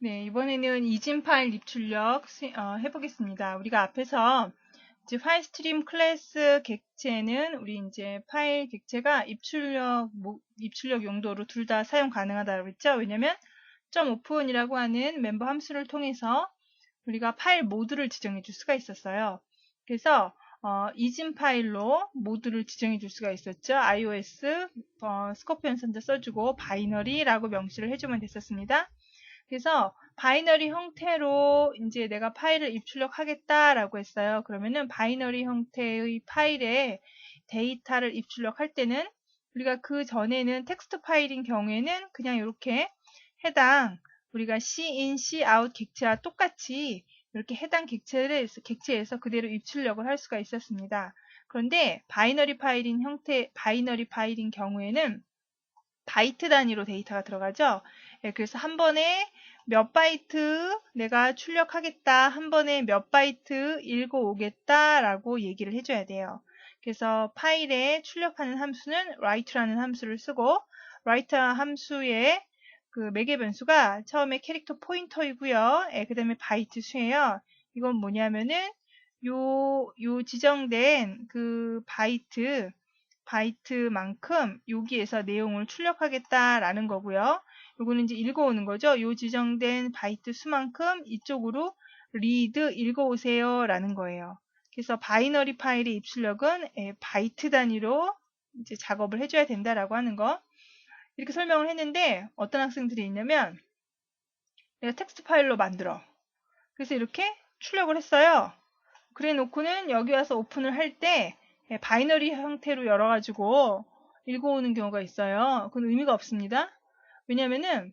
네, 이번에는 이진 파일 입출력 어, 해보겠습니다. 우리가 앞에서 이제 파일 스트림 클래스 객체는 우리 이제 파일 객체가 입출력 뭐, 입출력 용도로 둘 다 사용 가능하다고 했죠. 왜냐면 .open이라고 하는 멤버 함수를 통해서 우리가 파일 모드를 지정해 줄 수가 있었어요. 그래서 어, 이진 파일로 모드를 지정해 줄 수가 있었죠. iOS 어, 스코피언 선자 써주고 바이너리라고 명시를 해주면 됐었습니다. 그래서 바이너리 형태로 이제 내가 파일을 입출력하겠다라고 했어요. 그러면은 바이너리 형태의 파일에 데이터를 입출력할 때는 우리가 그 전에는 텍스트 파일인 경우에는 그냥 이렇게 해당 우리가 cin, cout 객체와 똑같이 이렇게 해당 객체를 객체에서 그대로 입출력을 할 수가 있었습니다. 그런데 바이너리 파일인 형태 바이너리 파일인 경우에는 바이트 단위로 데이터가 들어가죠. 예, 그래서 한 번에 몇 바이트 내가 출력하겠다, 한 번에 몇 바이트 읽어오겠다 라고 얘기를 해줘야 돼요. 그래서 파일에 출력하는 함수는 write라는 함수를 쓰고 write 함수의 그 매개 변수가 처음에 캐릭터 포인터이고요. 예, 그 다음에 바이트 수예요. 이건 뭐냐면은 요, 요 지정된 그 바이트 바이트만큼 여기에서 내용을 출력하겠다라는 거고요. 요거는 이제 읽어오는 거죠. 요 지정된 바이트 수만큼 이쪽으로 리드 읽어오세요 라는 거예요. 그래서 바이너리 파일의 입출력은 예, 바이트 단위로 이제 작업을 해줘야 된다라고 하는 거. 이렇게 설명을 했는데 어떤 학생들이 있냐면 내가 텍스트 파일로 만들어. 그래서 이렇게 출력을 했어요. 그래 놓고는 여기 와서 오픈을 할때 예, 바이너리 형태로 열어가지고 읽어오는 경우가 있어요. 그건 의미가 없습니다. 왜냐면은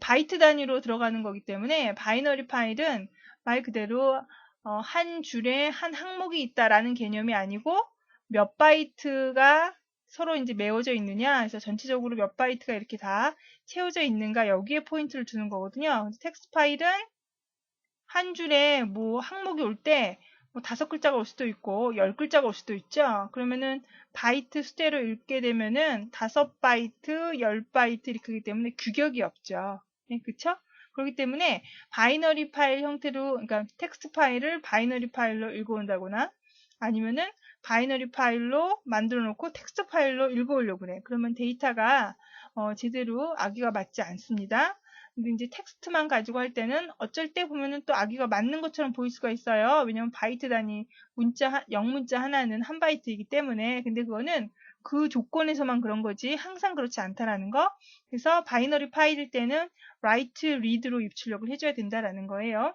바이트 단위로 들어가는 거기 때문에 바이너리 파일은 말 그대로 어, 한 줄에 한 항목이 있다라는 개념이 아니고 몇 바이트가 서로 이제 메워져 있느냐 그래서 전체적으로 몇 바이트가 이렇게 다 채워져 있는가 여기에 포인트를 두는 거거든요. 텍스트 파일은 한 줄에 뭐 항목이 올 때 뭐 다섯 글자가 올 수도 있고 열 글자가 올 수도 있죠. 그러면은 바이트 수대로 읽게 되면은 다섯 바이트, 열 바이트 이렇게 하기 때문에 규격이 없죠. 네, 그쵸? 그렇기 때문에 바이너리 파일 형태로 그러니까 텍스트 파일을 바이너리 파일로 읽어온다거나 아니면은 바이너리 파일로 만들어 놓고 텍스트 파일로 읽어오려고 그래. 그러면 데이터가 어, 제대로 아기가 맞지 않습니다. 근데 이제 텍스트만 가지고 할 때는 어쩔 때 보면은 또 아기가 맞는 것처럼 보일 수가 있어요. 왜냐면 바이트 단위 문자, 영문자 하나는 한 바이트이기 때문에. 근데 그거는 그 조건에서만 그런 거지 항상 그렇지 않다라는 거. 그래서 바이너리 파일일 때는 write, read로 입출력을 해줘야 된다라는 거예요.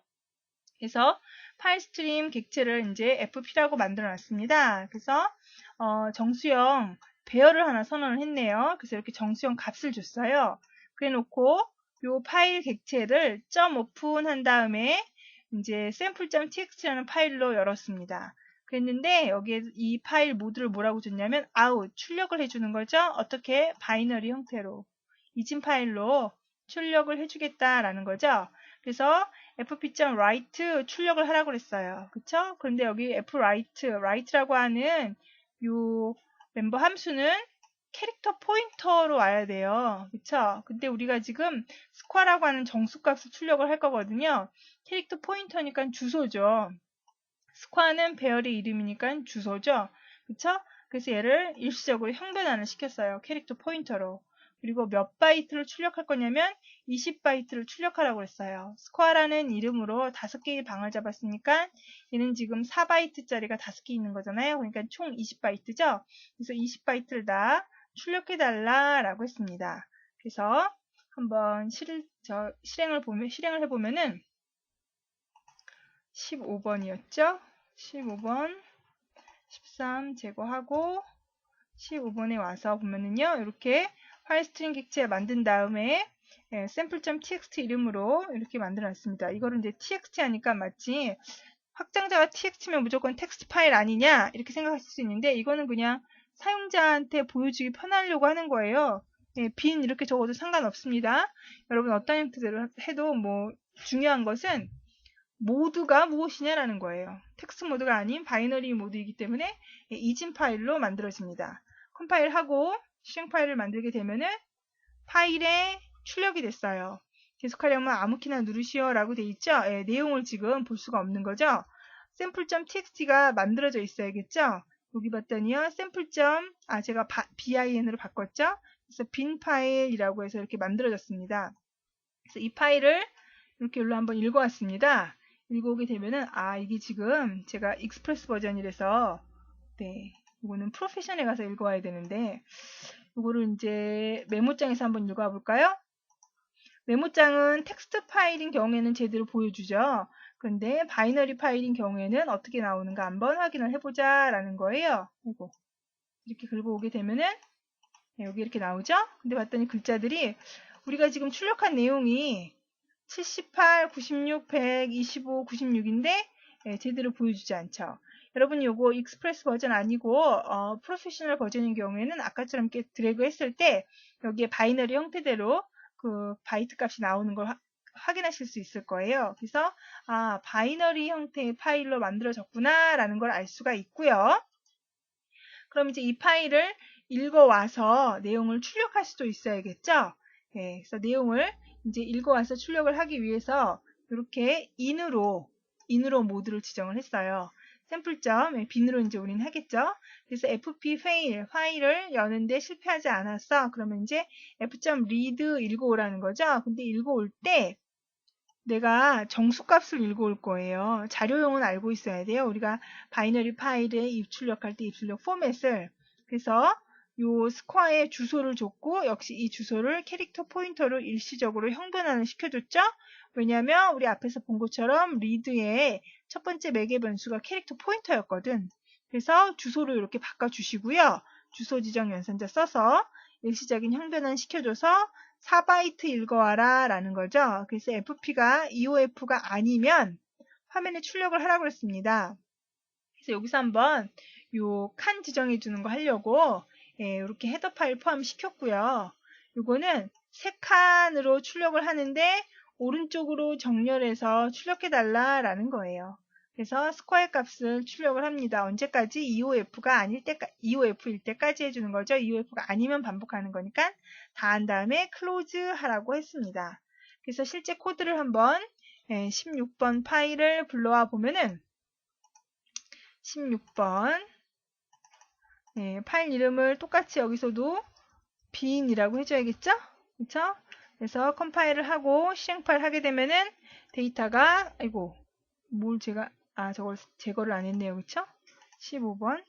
그래서 파일 스트림 객체를 이제 FP라고 만들어 놨습니다. 그래서 어, 정수형 배열을 하나 선언을 했네요. 그래서 이렇게 정수형 값을 줬어요. 그래 놓고 요 파일 객체를 점 오픈 한 다음에 이제 sample.txt라는 파일로 열었습니다. 그랬는데 여기에 이 파일 모드를 뭐라고 줬냐면 out 출력을 해주는 거죠. 어떻게 바이너리 형태로 이진 파일로 출력을 해주겠다라는 거죠. 그래서 fp.write 출력을 하라고 그랬어요. 그쵸? 그런데 여기 fwrite, write라고 하는 요 멤버 함수는 캐릭터 포인터로 와야 돼요. 그쵸? 근데 우리가 지금 스쿼라고 하는 정수값을 출력을 할 거거든요. 캐릭터 포인터니까 주소죠. 스쿼는 배열의 이름이니까 주소죠. 그쵸? 그래서 얘를 일시적으로 형변환을 시켰어요. 캐릭터 포인터로. 그리고 몇 바이트를 출력할 거냐면 20바이트를 출력하라고 했어요. 스쿼라는 이름으로 5개의 방을 잡았으니까 얘는 지금 4바이트짜리가 5개 있는 거잖아요. 그러니까 총 20바이트죠. 그래서 20바이트를 다 출력해달라라고 했습니다. 그래서 한번 실, 저, 실행을 보면, 실행을 해보면은 15번이었죠? 15번, 13 제거하고 15번에 와서 보면은요, 이렇게 파일 스트링 객체 만든 다음에 예, sample.txt 이름으로 이렇게 만들어 놨습니다. 이거를 이제 txt 하니까 마치 확장자가 tx면 무조건 텍스트 파일 아니냐 이렇게 생각하실 수 있는데 이거는 그냥 사용자한테 보여주기 편하려고 하는 거예요. 예, 빈 이렇게 적어도 상관없습니다. 여러분 어떤 형태대로 해도 뭐 중요한 것은 모드가 무엇이냐라는 거예요. 텍스트 모드가 아닌 바이너리 모드이기 때문에 예, 이진 파일로 만들어집니다. 컴파일하고 실행 파일을 만들게 되면은 파일에 출력이 됐어요. 계속하려면 아무 키나 누르시오 라고 돼 있죠. 예, 내용을 지금 볼 수가 없는 거죠. 샘플.txt가 만들어져 있어야겠죠. 여기 봤더니요. 샘플. 아 제가 bin으로 바꿨죠. 그래서 빈 파일이라고 해서 이렇게 만들어졌습니다. 그래서 이 파일을 이렇게 일로 한번 읽어왔습니다. 읽어오게 되면은 아 이게 지금 제가 익스프레스 버전이라서 네 이거는 프로페셔널에 가서 읽어와야 되는데 이거를 이제 메모장에서 한번 읽어와 볼까요? 메모장은 텍스트 파일인 경우에는 제대로 보여주죠. 근데 바이너리 파일인 경우에는 어떻게 나오는가 한번 확인을 해보자 라는 거예요. 이거 이렇게 긁어오게 되면은 네, 여기 이렇게 나오죠? 근데 봤더니 글자들이 우리가 지금 출력한 내용이 78, 96, 125, 96인데 예, 제대로 보여주지 않죠. 여러분 요거 익스프레스 버전 아니고 어, 프로페셔널 버전인 경우에는 아까처럼 이렇게 드래그 했을 때 여기에 바이너리 형태대로 그 바이트 값이 나오는 걸 하, 확인하실 수 있을 거예요. 그래서 아 바이너리 형태의 파일로 만들어졌구나 라는 걸 알 수가 있고요. 그럼 이제 이 파일을 읽어와서 내용을 출력할 수도 있어야겠죠. 네, 그래서 내용을 이제 읽어와서 출력을 하기 위해서 이렇게 in으로 in으로 모드를 지정을 했어요. 샘플점 빈으로 이제 우리는 하겠죠. 그래서 fp fail 파일을 여는데 실패하지 않았어. 그러면 이제 f.read 읽어오라는 거죠. 근데 읽어올 때 내가 정수값을 읽어올 거예요. 자료용은 알고 있어야 돼요. 우리가 바이너리 파일에 입출력할 때 입출력 포맷을 그래서 요 스코어에 주소를 줬고 역시 이 주소를 캐릭터 포인터로 일시적으로 형변환을 시켜줬죠. 왜냐하면 우리 앞에서 본 것처럼 리드의 첫 번째 매개 변수가 캐릭터 포인터였거든. 그래서 주소를 이렇게 바꿔주시고요. 주소 지정 연산자 써서 일시적인 형변환 시켜줘서 4바이트 읽어와라 라는 거죠. 그래서 FP가 EOF가 아니면 화면에 출력을 하라고 했습니다. 그래서 여기서 한번 요 칸 지정해 주는 거 하려고 예, 이렇게 헤더 파일 포함시켰고요. 이거는 세 칸으로 출력을 하는데 오른쪽으로 정렬해서 출력해 달라 라는 거예요. 그래서 스퀘어 값을 출력을 합니다. 언제까지 EOF가 아닐 때 EOF일 때까지 해주는 거죠. EOF가 아니면 반복하는 거니까 다 한 다음에 클로즈 하라고 했습니다. 그래서 실제 코드를 한번 16번 예, 파일을 불러와 보면은 16번 네, 파일 이름을 똑같이 여기서도 bin이라고 해줘야겠죠? 그쵸? 그래서 컴파일을 하고 실행 파일 하게 되면은 데이터가 아이고 뭘 제가 아 저걸 제거를 안 했네요 그쵸? 15번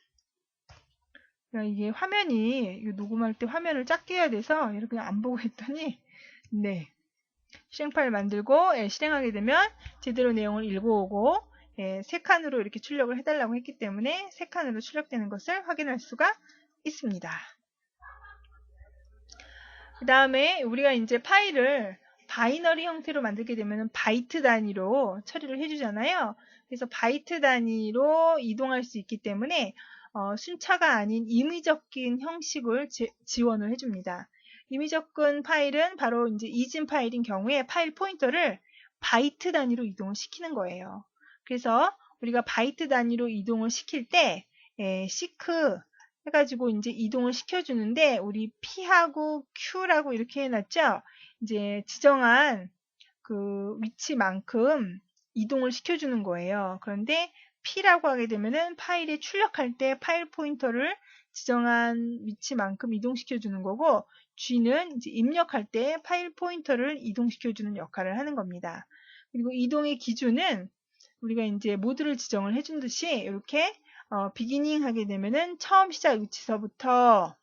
그러니까 이게 화면이 녹음할 때 화면을 작게 해야 돼서 이렇게 안 보고 했더니 네 실행 파일 만들고 예, 실행하게 되면 제대로 내용을 읽어오고 예, 세 칸으로 이렇게 출력을 해달라고 했기 때문에 세 칸으로 출력되는 것을 확인할 수가 있습니다. 그 다음에 우리가 이제 파일을 바이너리 형태로 만들게 되면 바이트 단위로 처리를 해주잖아요. 그래서 바이트 단위로 이동할 수 있기 때문에 어, 순차가 아닌 임의적인 형식을 지, 원을 해줍니다. 임의적인 파일은 바로 이제 이진 파일인 경우에 파일 포인터를 바이트 단위로 이동을 시키는 거예요. 그래서 우리가 바이트 단위로 이동을 시킬 때 예, 시크 해가지고 이제 이동을 시켜주는데 우리 P하고 Q라고 이렇게 해놨죠. 이제 지정한 그 위치만큼 이동을 시켜주는 거예요. 그런데 P라고 하게 되면은 파일에 출력할 때 파일 포인터를 지정한 위치만큼 이동시켜주는 거고 G는 이제 입력할 때 파일 포인터를 이동시켜주는 역할을 하는 겁니다. 그리고 이동의 기준은 우리가 이제 모드를 지정을 해준 듯이 이렇게 어, 비기닝 하게 되면은 처음 시작 위치서부터 어,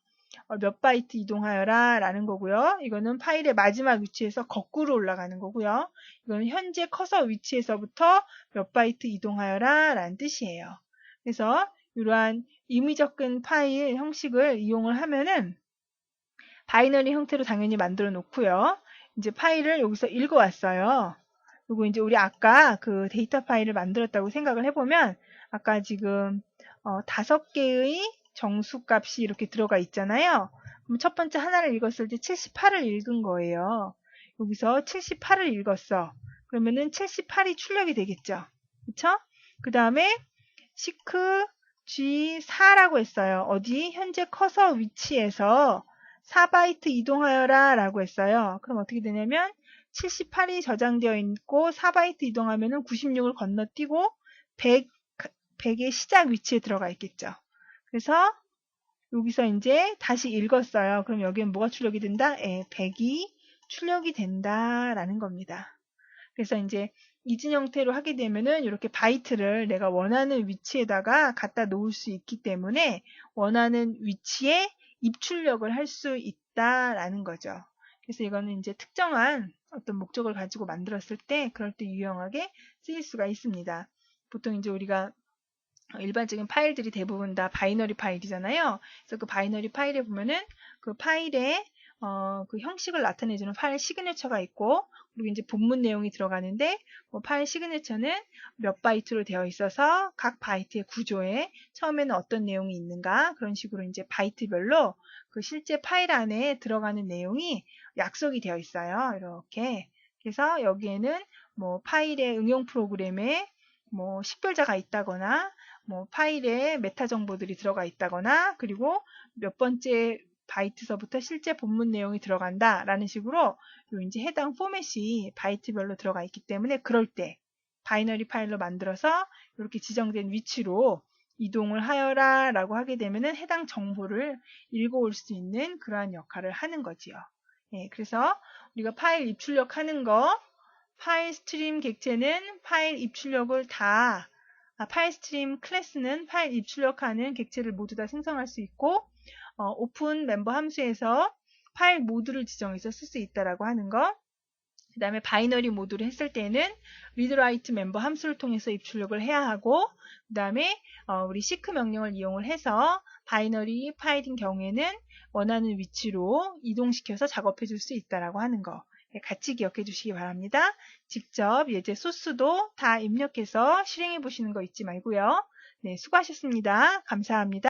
몇 바이트 이동하여라 라는 거고요. 이거는 파일의 마지막 위치에서 거꾸로 올라가는 거고요. 이거는 현재 커서 위치에서부터 몇 바이트 이동하여라 라는 뜻이에요. 그래서 이러한 임의 접근 파일 형식을 이용을 하면은 바이너리 형태로 당연히 만들어 놓고요. 이제 파일을 여기서 읽어왔어요. 그리고 이제 우리 아까 그 데이터 파일을 만들었다고 생각을 해보면 아까 지금 어, 다섯 개의 정수값이 이렇게 들어가 있잖아요. 그럼 첫 번째 하나를 읽었을 때 78을 읽은 거예요. 여기서 78을 읽었어. 그러면은 78이 출력이 되겠죠. 그쵸? 그 다음에 시크 G4라고 했어요. 어디? 현재 커서 위치에서 4바이트 이동하여라 라고 했어요. 그럼 어떻게 되냐면 78이 저장되어 있고 4바이트 이동하면 은 96을 건너뛰고 100, 100의 시작 위치에 들어가 있겠죠. 그래서 여기서 이제 다시 읽었어요. 그럼 여기엔 뭐가 출력이 된다? 예, 100이 출력이 된다라는 겁니다. 그래서 이제 이진 형태로 하게 되면은 이렇게 바이트를 내가 원하는 위치에다가 갖다 놓을 수 있기 때문에 원하는 위치에 입출력을 할 수 있다라는 거죠. 그래서 이거는 이제 특정한 어떤 목적을 가지고 만들었을 때 그럴 때 유용하게 쓰일 수가 있습니다. 보통 이제 우리가 일반적인 파일들이 대부분 다 바이너리 파일이잖아요. 그래서 그 바이너리 파일에 보면은 그 파일에 어, 그 형식을 나타내주는 파일 시그네처가 있고 그리고 이제 본문 내용이 들어가는데 뭐 파일 시그네처는 몇 바이트로 되어 있어서 각 바이트의 구조에 처음에는 어떤 내용이 있는가 그런 식으로 이제 바이트별로 그 실제 파일 안에 들어가는 내용이 약속이 되어 있어요. 이렇게 그래서 여기에는 뭐 파일의 응용 프로그램에 뭐 식별자가 있다거나 뭐 파일에 메타 정보들이 들어가 있다거나 그리고 몇 번째 바이트서부터 실제 본문 내용이 들어간다 라는 식으로 요 이제 해당 포맷이 바이트별로 들어가 있기 때문에 그럴 때 바이너리 파일로 만들어서 이렇게 지정된 위치로 이동을 하여라 라고 하게 되면은 해당 정보를 읽어올 수 있는 그러한 역할을 하는 거지요. 예, 그래서 우리가 파일 입출력 하는 거 파일 스트림 객체는 파일 입출력을 다 아, 파일 스트림 클래스는 파일 입출력하는 객체를 모두 다 생성할 수 있고 어, 오픈 멤버 함수에서 파일 모드를 지정해서 쓸 수 있다라고 하는 거. 그 다음에 바이너리 모드를 했을 때는 readWrite 멤버 함수를 통해서 입출력을 해야 하고 그 다음에 어, 우리 seek 명령을 이용을 해서 바이너리 파일인 경우에는 원하는 위치로 이동시켜서 작업해 줄 수 있다라고 하는 거. 네, 같이 기억해 주시기 바랍니다. 직접 예제 소스도 다 입력해서 실행해 보시는 거 잊지 말고요. 네, 수고하셨습니다. 감사합니다.